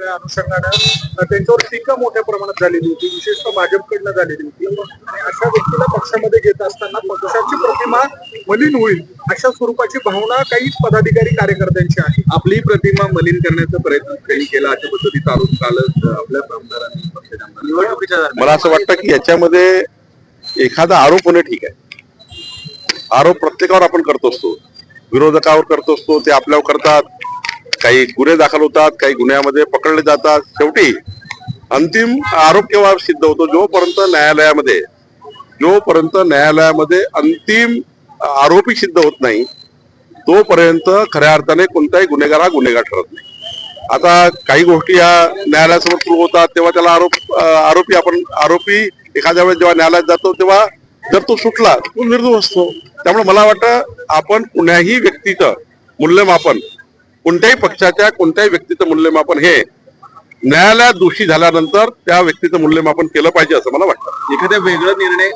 त्या अनुषंगानं त्यांच्यावर टीका मोठ्या प्रमाणात झालेली होती विशेषतः भाजपकडनं झालेली होती. आणि अशा व्यक्तीला पक्षामध्ये घेत असताना पक्षाची प्रतिमा मलिन होईल अशा स्वरूपाची भावना काही पदाधिकारी कार्यकर्त्यांची आहे. आपली प्रतिमा मलिन करण्याचा प्रयत्न त्यांनी केला अशा पद्धतीचा आरोप कालच आपल्या आमदारांनी निवडणुकीच्या मला असं वाटतं की याच्यामध्ये एखादा आरोप होणे ठीक आहे. आरोप प्रत्येकावर आपण करतो असतो. विरोधकावर करतो असतो ते आपल्यावर करतात. काही गुन्हे दाखल होतात काही गुन्ह्यामध्ये पकडले जातात. शेवटी अंतिम आरोप केव्हा सिद्ध होतो जोपर्यंत न्यायालयामध्ये जोपर्यंत न्यायालयामध्ये अंतिम आरोपी सिद्ध होत नाही तोपर्यंत खऱ्या अर्थाने कोणताही गुन्हेगार हा गुन्हेगार ठरत नाही. आता काही गोष्टी या न्यायालयासमोर सुरू होतात तेव्हा त्याला आरोप आरोपी आपण आरोपी एखाद्या वेळेस जेव्हा न्यायालयात जातो तेव्हा जर तो सुटला तो निर्दोष असतो. त्यामुळे मला वाटतं आपण कुण्याही व्यक्तीचं मूल्यमापन कोणत्याही पक्षाच्या कोणत्याही व्यक्तीचं मूल्यमापन हे न्यायालयात दोषी झाल्यानंतर त्या व्यक्तीचं मूल्यमापन केलं पाहिजे असं मला वाटतं. एखाद्या वेगळा निर्णय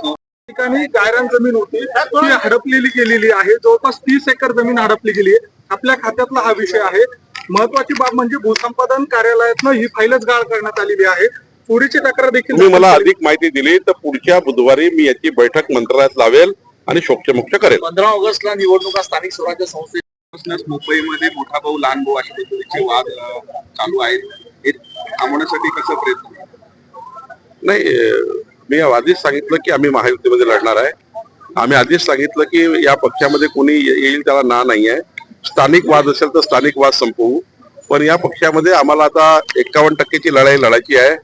ठिकाणी गायरान जमीन होती ती हडपलेली गेलेली आहे. जवळपास तीस एकर जमीन हडपली गेली आहे. आपल्या खात्यातला हा विषय आहे. महत्वाची बाब म्हणजे भूसंपादन कार्यालयातनं ही फाईलच गाळ करण्यात आलेली आहे. चोरीची तक्रार देखील तुम्ही मला अधिक माहिती दिली तर पुढच्या बुधवारी मी याची बैठक मंत्रालयात लावेल आणि शोकचमुक्त करेल. पंधरा ऑगस्टला निवडणुका स्थानिक स्वराज्य संस्थेपासूनच मुंबईमध्ये मोठा भाऊ लहान भाऊ अशा पद्धतीचे वाद चालू आहेत. हे थांबवण्यासाठी कसं प्रयत्न नाही मी आधीच सांगितलं की आम्ही महायुतीमध्ये लढणार आहे. आम्ही आधीच सांगितलं की या पक्षामध्ये कोणी ये- येईल त्याला ना नाही आहे. स्थानिक वाद असेल तर स्थानिक वाद संपवू. पण या पक्षामध्ये आम्हाला आता एकावन्न टक्केची लढाई लढायची आहे.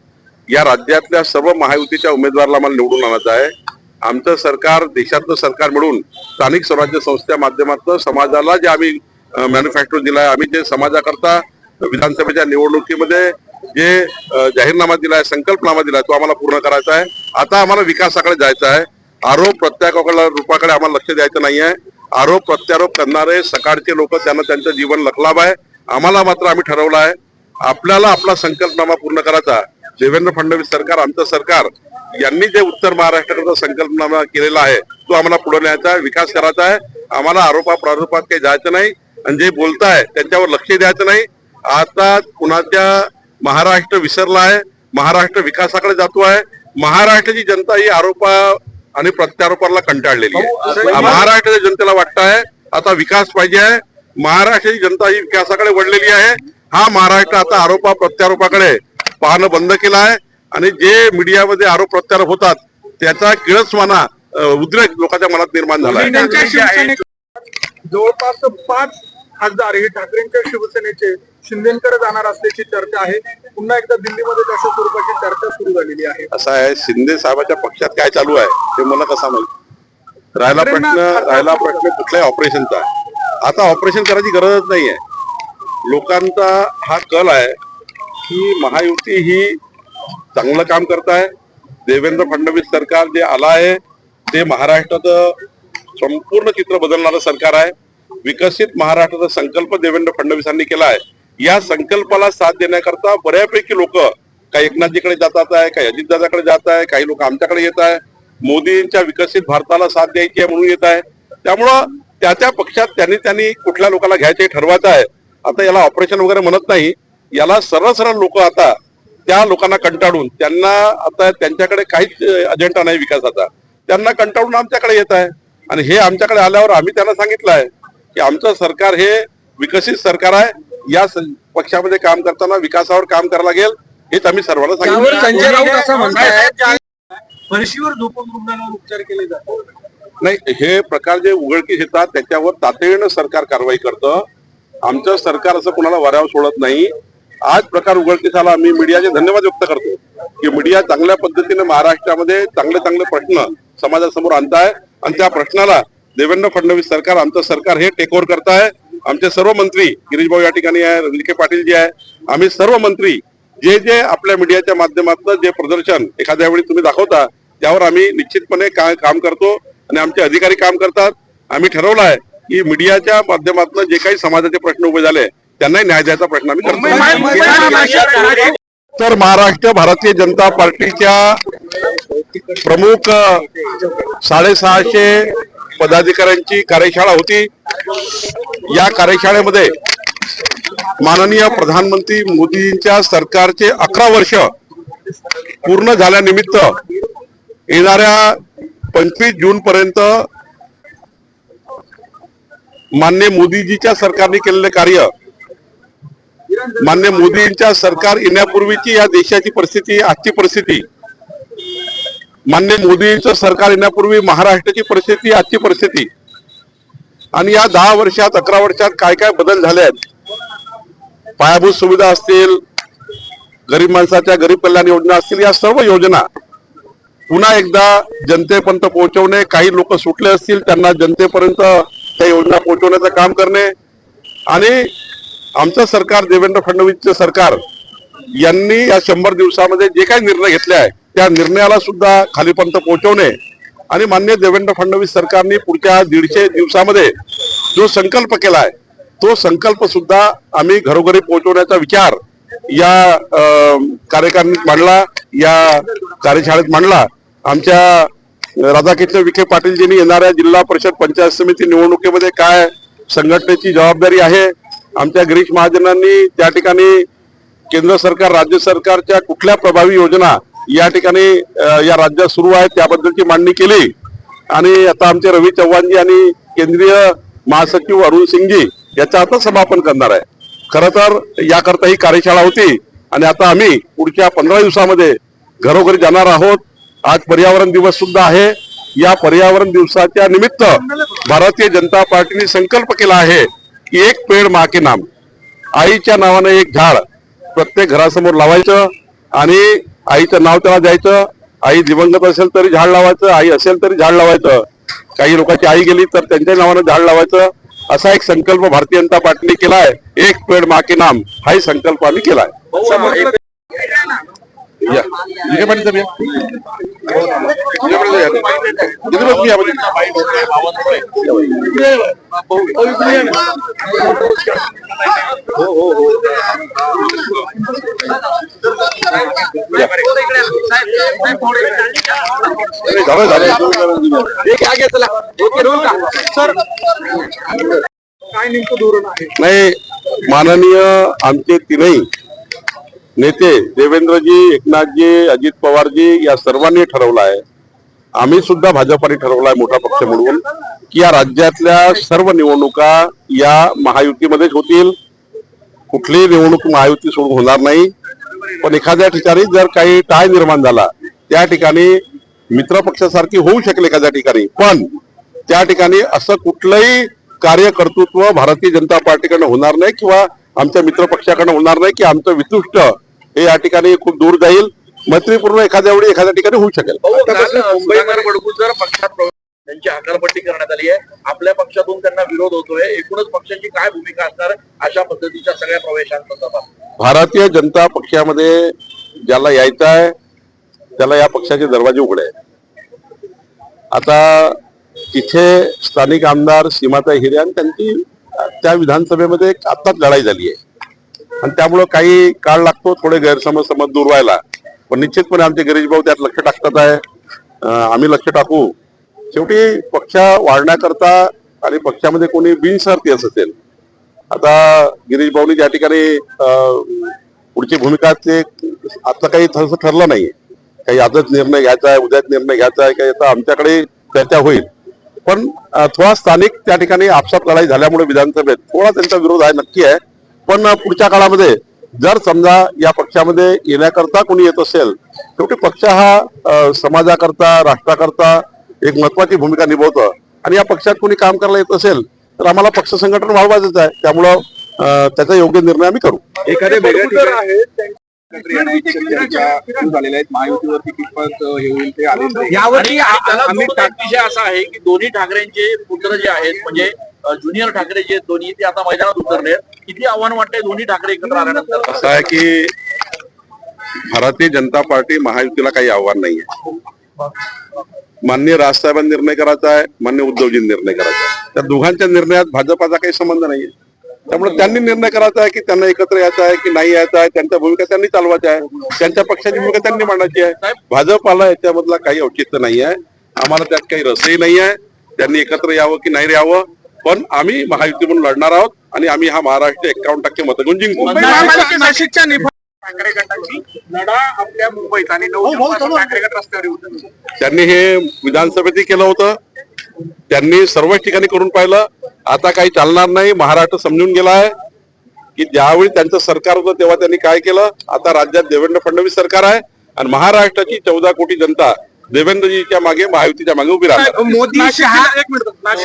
या राज्यातल्या सर्व महायुतीच्या उमेदवाराला आम्हाला निवडून आणायचं आहे. आमचं सरकार देशातलं सरकार मिळून स्थानिक स्वराज्य संस्थेच्या माध्यमातून समाजाला जे आम्ही मॅन्युफॅक्चर दिलाय आम्ही जे समाजाकरता विधानसभेच्या निवडणुकीमध्ये जे जाहीरनामा जाहीरनामा दिलाय संकल्पनामा दिलाय तो आम्हाला पूर्ण करायचा आहे. आता आम्हाला विकासाकडे जायचं आहे. आरोप प्रत्यारोपाकडे रूपाकडे आम्हाला लक्ष द्यायचं नाही आहे आरोप प्रत्यारोप करणारे सकाळचे लोक त्यांना त्यांचं जीवन लखलाभ आहे आम्हाला मात्र आम्ही ठरवलं आहे. आपल्याला आपला संकल्पनामा पूर्ण करायचा देवेंद्र फडणवीस सरकार आमचं सरकार यांनी जे उत्तर महाराष्ट्राकरता संकल्पनामा केलेला आहे तो आम्हाला पुढे न्यायचा आहे विकास करायचा आहे. आम्हाला आरोपा प्रारोपात काही जायचं नाही. आणि जे बोलताय त्यांच्यावर लक्ष द्यायचं नाही. आता कुणाच्या महाराष्ट्र विसरला आहे महाराष्ट्र विकासाकडे जातो आहे. महाराष्ट्राची जनता ही आरोपा आणि प्रत्यारोपाला कंटाळलेली आहे. महाराष्ट्राच्या जनतेला वाटतं आहे आता विकास पाहिजे आहे. महाराष्ट्राची जनता ही विकासाकडे वळलेली आहे. हा महाराष्ट्र आता आरोपा प्रत्यारोपाकडे पाहणं बंद केलं आहे आणि जे मीडियामध्ये आरोप प्रत्यारोप होतात त्याचा किळसवाना उद्रेक लोकांच्या मनात निर्माण झाला आहे. जवळपास पाच खासदार हे ठाकरेंच्या शिवसेनेचे शिंदेकडे जाणार असल्याची चर्चा आहे. पुन्हा एकदा दिल्लीमध्ये तशा स्वरूपाची चर्चा सुरू झालेली आहे. असं आहे शिंदे साहेबाच्या पक्षात काय चालू आहे ते मला कसा माहीत? राहिला प्रश्न राहिला प्रश्न कुठल्याही ऑपरेशनचा. आता ऑपरेशन करायची गरजच नाहीये. लोकांचा हा कल आहे की महायुती ही चांगलं काम करत आहे. देवेंद्र फडणवीस सरकार जे आलं आहे ते महाराष्ट्राचं संपूर्ण चित्र बदलणारं सरकार आहे. विकसित महाराष्ट्राचा संकल्प देवेंद्र फडणवीसांनी केला आहे. या संकल्पाला साथ देण्याकरता बऱ्यापैकी लोक काही एकनाथजीकडे जातात आहे काही अजितदादाकडे जात आहे काही लोक आमच्याकडे येत आहे. मोदींच्या विकसित भारताला साथ द्यायची आहे म्हणून येत आहे. त्यामुळं त्या त्या पक्षात त्यांनी त्यांनी कुठल्या लोकांना घ्यायचे ठरवायचं आहे. आता याला ऑपरेशन वगैरे म्हणत नाही. याला सरळ सरळ लोक आता त्या लोकांना कंटाळून त्यांना आता त्यांच्याकडे काहीच अजेंडा नाही विकासाचा. त्यांना कंटाळून आमच्याकडे येत आहे. आणि हे आमच्याकडे आल्यावर आम्ही त्यांना सांगितलं आहे की आमचं सरकार हे विकसित सरकार आहे. या पक्षामध्ये काम करताना विकासावर काम करायला लागेल हेच आम्ही सर्वांना सांगितलं. संजय राऊत असं म्हणतायत फरशीवर झोपून रुग्णांवर उपचार केले जातात. नाही हे प्रकार जे उघडकीस येतात त्याच्यावर तातडीनं सरकार कारवाई करतं. आमचं सरकार असं कोणाला वाऱ्यावर सोडत नाही. आज प्रकार उघडकीस आला. मी मीडियाचे धन्यवाद व्यक्त करतो की मीडिया चांगल्या पद्धतीने महाराष्ट्रामध्ये चांगले चांगले प्रश्न समाजासमोर आणताय. आणि त्या प्रश्नाला देवेंद्र फडणवीस सरकार आमचं सरकार हे टेक ओव्हर करताय. आमचे सर्व मंत्री गिरीश भाऊ या ठिकाणी आहे विखे पाटील जी आहे. आम्ही सर्व मंत्री जे जे आपल्या मीडियाच्या माध्यमातून जे प्रदर्शन एखाद्या वेळी तुम्ही दाखवता त्यावर आम्ही निश्चितपणे का- काम करतो आणि आमचे अधिकारी काम करतात. आम्ही ठरवलं आहे की मीडियाच्या माध्यमातून जे काही समाजाचे प्रश्न उभे झाले त्यांनाही न्याय द्यायचा प्रश्न आम्ही करतो. तर महाराष्ट्र भारतीय जनता पार्टीच्या प्रमुख साडेसहाशे पदाधिकाऱ्यांची कार्यशाळा होती. या कार्यशाळेमध्ये माननीय प्रधानमंत्री मोदींच्या सरकारचे अकरा वर्ष पूर्ण झाल्यानिमित्त येणाऱ्या पंचवीस जून पर्यंत मान्य मोदीजीच्या सरकारने केलेले कार्य मान्य मोदींच्या सरकार येण्यापूर्वीची या देशाची परिस्थिती आजची परिस्थिती. मान्य मोदींचं सरकार येण्यापूर्वी महाराष्ट्राची परिस्थिती आजची परिस्थिती. आणि या दहा वर्षात अकरा वर्षात काय काय बदल झाले आहेत? पायाभूत सुविधा असतील गरीब माणसाच्या गरीब कल्याण योजना असतील या सर्व योजना पुन्हा एकदा जनतेपर्यंत पोहोचवणे काही लोक सुटले असतील त्यांना जनतेपर्यंत त्या योजना पोहोचवण्याचं काम करणे. आणि आमचं सरकार देवेंद्र फडणवीसचं सरकार यांनी या शंभर दिवसामध्ये जे काही निर्णय घेतले आहे त्या निर्णयाला सुद्धा खालीपर्यंत पोहोचवणे आणि मान्य देवेंद्र फडणवीस सरकारने पुढच्या दीडशे दिवसामध्ये जो संकल्प केला आहे तो संकल्प सुद्धा आम्ही घरोघरी पोहोचवण्याचा विचार या अं, कार्यकारिणीत मांडला या कार्यशाळेत मांडला. आमच्या राधाकृष्ण विखे पाटीलजींनी येणाऱ्या जिल्हा परिषद पंचायत समिती निवडणुकीमध्ये काय संघटनेची जबाबदारी आहे आमच्या गिरीश महाजनांनी त्या ठिकाणी केंद्र सरकार राज्य सरकारच्या कुठल्या प्रभावी योजना या ठिकाणी या राज्यात सुरू आहेत त्याबद्दलची मांडणी केली. आणि आता आमचे रवी चव्हाणजी आणि केंद्रीय महासचिव अरुण सिंगजी याचं आता समापन करणार आहे. खर तर याकरता ही कार्यशाळा होती आणि आता आम्ही पुढच्या पंधरा दिवसामध्ये घरोघरी जाणार आहोत. आज पर्यावरण दिवस सुद्धा आहे. या पर्यावरण दिवसाच्या निमित्त भारतीय जनता पार्टीने संकल्प केला आहे की एक पेड माके नाम। आईच्या नावानं एक झाड प्रत्येक घरासमोर लावायचं आणि आईचं नाव त्याला द्यायचं. आई दिवंगत असेल तरी झाड लावायचं आई असेल तरी झाड लावायचं. काही लोकांची आई गेली तर त्यांच्या नावानं झाड लावायचं. असा एक संकल्प भारतीय जनता पार्टीने केलाय. एक पेड माके नाम हाही संकल्प आम्ही केलाय. या. या. इकडे बस, या पाटील. झालं, झालं. सर काय नेमकं धोरण आहे नाही माननीय आमचे तीनही नेते देवेंद्रजी एकनाथजी अजित पवारजी या सर्वांनी ठरवलं आहे आम्ही सुद्धा भाजपाने ठरवलं आहे मोठा पक्ष म्हणून की या राज्यातल्या सर्व निवडणुका या महायुतीमध्येच होतील. कुठलीही निवडणूक महायुती सोडून होणार नाही. पण एखाद्या ठिकाणी जर काही टाय निर्माण झाला त्या ठिकाणी मित्रपक्षासारखी होऊ शकेल एखाद्या ठिकाणी. पण त्या ठिकाणी असं कुठलंही कार्यकर्तृत्व भारतीय जनता पार्टीकडनं होणार नाही किंवा आमच्या मित्रपक्षाकडनं होणार नाही की आमचं वितुष्ट हे या ठिकाणी खूप दूर जाईल. मैत्रीपूर्ण एखाद्या वेळी एखाद्या ठिकाणी होऊ शकेल. पक्षात त्यांची हकालपट्टी करण्यात आली आहे. आपल्या पक्षातून त्यांना विरोध होतोय. एकूणच पक्षाची काय भूमिका असणार अशा पद्धतीच्या सगळ्या प्रवेशांसंदर्भात? भारतीय जनता पक्षामध्ये ज्याला यायचं आहे त्याला या पक्षाचे दरवाजे उघडे आता तिथे स्थानिक आमदार सीमाताई हिरे आणि त्यांची त्या विधानसभेमध्ये आत्ताच लढाई झाली आहे. आणि त्यामुळं काही काळ लागतो थोडे गैरसमज समज दूर व्हायला. पण निश्चितपणे आमचे गिरीश भाऊ त्यात लक्ष टाकतात आहे. आम्ही लक्ष टाकू. शेवटी पक्ष वाढण्याकरता आणि पक्षामध्ये कोणी बिनशर्ती असेल आता गिरीश भाऊनी ज्या ठिकाणी पुढची भूमिका ते आता काही थरसं ठरलं नाही. काही आजच निर्णय घ्यायचा आहे उद्याच निर्णय घ्यायचा आहे काही आता आमच्याकडे चर्चा होईल. पण थोडा स्थानिक त्या ठिकाणी आपसात लढाई झाल्यामुळे विधानसभेत थोडा त्यांचा विरोध आहे नक्की आहे. पण पुढच्या काळामध्ये जर समजा या पक्षामध्ये येण्याकरता कोणी येत असेल शेवटी पक्ष हा समाजाकरता राष्ट्राकरता एक महत्वाची भूमिका निभवतं. आणि या पक्षात कोणी काम करायला येत असेल तर आम्हाला पक्ष संघटन वाढवायचंच आहे. त्यामुळं त्याचा योग्य निर्णय आम्ही करू. एखाद्या हे यावरती विषय असा आहे की दोन्ही ठाकरेंचे पुत्र जे आहेत म्हणजे ज्युनियर ठाकरे जे दोन्ही ते आता मैदानात उतरले किती आव्हान वाटतंय दोन्ही ठाकरे एकत्र आल्यानंतर? असं आहे की भारतीय जनता पार्टी महायुतीला काही आव्हान नाहीये. मान्य राजसाहेबांनी निर्णय करायचा आहे मान्य उद्धवजींनी निर्णय करायचा आहे. त्या दोघांच्या निर्णयात भाजपाचा काही संबंध नाहीये. त्यामुळे त्यांनी निर्णय करायचा आहे की त्यांना एकत्र यायचं आहे की नाही यायचं आहे त्यांच्या भूमिका त्यांनी चालवायच्या आहे त्यांच्या पक्षाची भूमिका त्यांनी मांडायची आहे. भाजपाला याच्यामधला काही औचित्य नाही आहे आम्हाला त्यात काही रसही नाही आहे त्यांनी एकत्र यावं की नाही यावं पण आम्ही महायुती म्हणून लढणार आहोत आणि आम्ही हा महाराष्ट्र एकावन्न टक्के मत घेऊन जिंकू नाशिकच्या निफाड ठाकरे गटाची लढा आपल्या मुंबईत आणि नऊ जूनपासून ठाकरे गट रस्त्यावर येऊ त्यांनी हे विधानसभेतही केलं होतं. त्यांनी सर्वच ठिकाणी करून पाहिलं. आता काही चालणार नाही. महाराष्ट्र समजून गेला आहे की ज्यावेळी त्यांचं सरकार होतं तेव्हा त्यांनी काय केलं? आता राज्यात देवेंद्र फडणवीस सरकार आहे आणि महाराष्ट्राची चौदा कोटी जनता देवेंद्रजीच्या मागे महायुतीच्या मागे उभी राहणार. मोदी एक मिनिट. नाशिक